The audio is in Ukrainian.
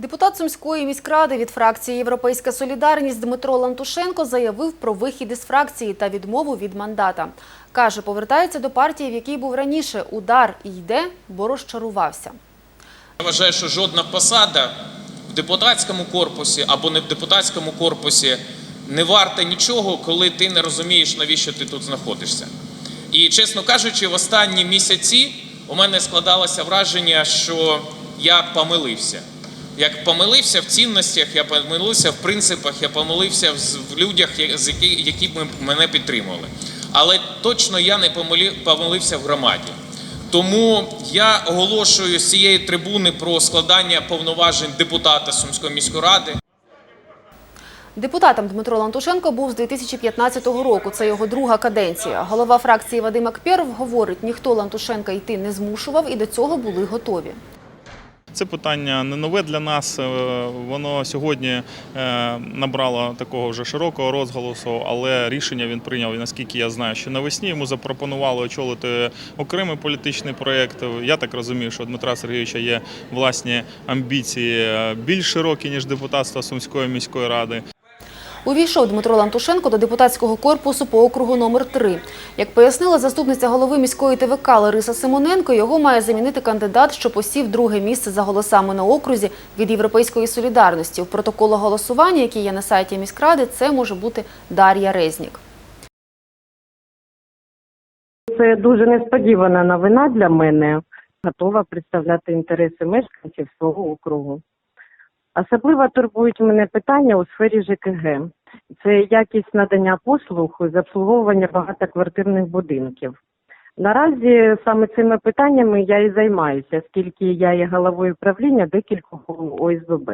Депутат Сумської міськради від фракції Європейська Солідарність Дмитро Лантушенко заявив про вихід із фракції та відмову від мандата. Каже, повертається до партії, в якій був раніше. Удар і йде, бо розчарувався. Я вважаю, що жодна посада в депутатському корпусі або не в депутатському корпусі не варта нічого, коли ти не розумієш, навіщо ти тут знаходишся. І, чесно кажучи, в останні місяці у мене складалося враження, що я помилився. Як помилився в цінностях, я помилився в принципах, я помилився в людях, з які, мене підтримували. Але точно я не помилився в громаді. Тому я оголошую з цієї трибуни про складання повноважень депутата Сумської міської ради. Депутатом Дмитро Лантушенко був з 2015 року. Це його друга каденція. Голова фракції Вадим Акперов говорить, ніхто Лантушенка йти не змушував і до цього були готові. Це питання не нове для нас. е, Воно сьогодні е, набрало такого вже широкого розголосу, але рішення він прийняв, наскільки я знаю, що навесні йому запропонували очолити окремий політичний проєкт. Я так розумію, що Дмитра Сергійовича є власні амбіції е, більш широкі, ніж депутатство Сумської міської ради. Увійшов Дмитро Лантушенко до депутатського корпусу по округу номер 3 Як пояснила заступниця голови міської ТВК Лариса Симоненко, його має замінити кандидат, що посів друге місце за голосами на окрузі від Європейської солідарності. В протоколу голосування, який є на сайті міськради, це може бути Дар'я Резнік. Це дуже несподівана новина для мене. Готова представляти інтереси мешканців свого округу. Особливо турбують мене питання у сфері ЖКГ. Це якість надання послуг з обслуговування багатоквартирних будинків. Наразі саме цими питаннями я і займаюся, оскільки я є головою правління декількох ОСББ.